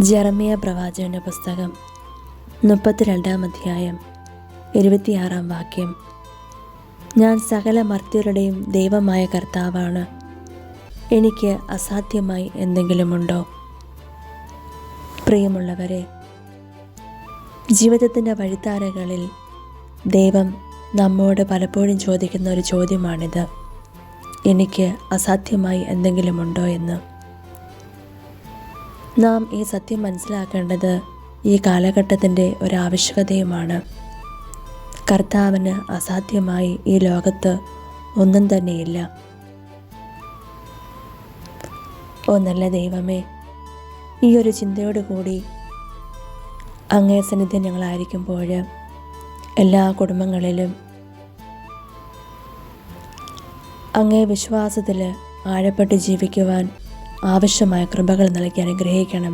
ജെറമിയ പ്രവാചകന്റെ പുസ്തകം മുപ്പത്തിരണ്ടാം അധ്യായം ഇരുപത്തിയാറാം വാക്യം. ഞാൻ സകല മർത്യരുടെയും ദൈവമായ കർത്താവാണ്. എനിക്ക് അസാധ്യമായി എന്തെങ്കിലുമുണ്ടോ? പ്രിയമുള്ളവരെ ജീവിതത്തിന്റെ വഴിത്താരകളിൽ ദൈവം നമ്മോട് പലപ്പോഴും ചോദിക്കുന്ന ഒരു ചോദ്യമാണിത്. എനിക്ക് അസാധ്യമായി എന്തെങ്കിലുമുണ്ടോ എന്ന്? നാം ഈ സത്യം മനസ്സിലാക്കേണ്ടത് ഈ കാലഘട്ടത്തിന്റെ ഒരാവശ്യകതയുമാണ് കർത്താവിന് അസാധ്യമായി ഈ ലോകത്ത് ഒന്നും തന്നെയില്ല. ഓ നല്ല ദൈവമേ ഈ ഒരു ചിന്തയോട് കൂടി അങ്ങേ സന്നിധ്യം ഞങ്ങളായിരിക്കുമ്പോൾ എല്ലാ കുടുംബങ്ങളിലും അങ്ങേ വിശ്വാസത്തിൽ ആഴപ്പെട്ട് ജീവിക്കുവാൻ ആവശ്യമായ കൃപകൾ നൽകി അനുഗ്രഹിക്കണം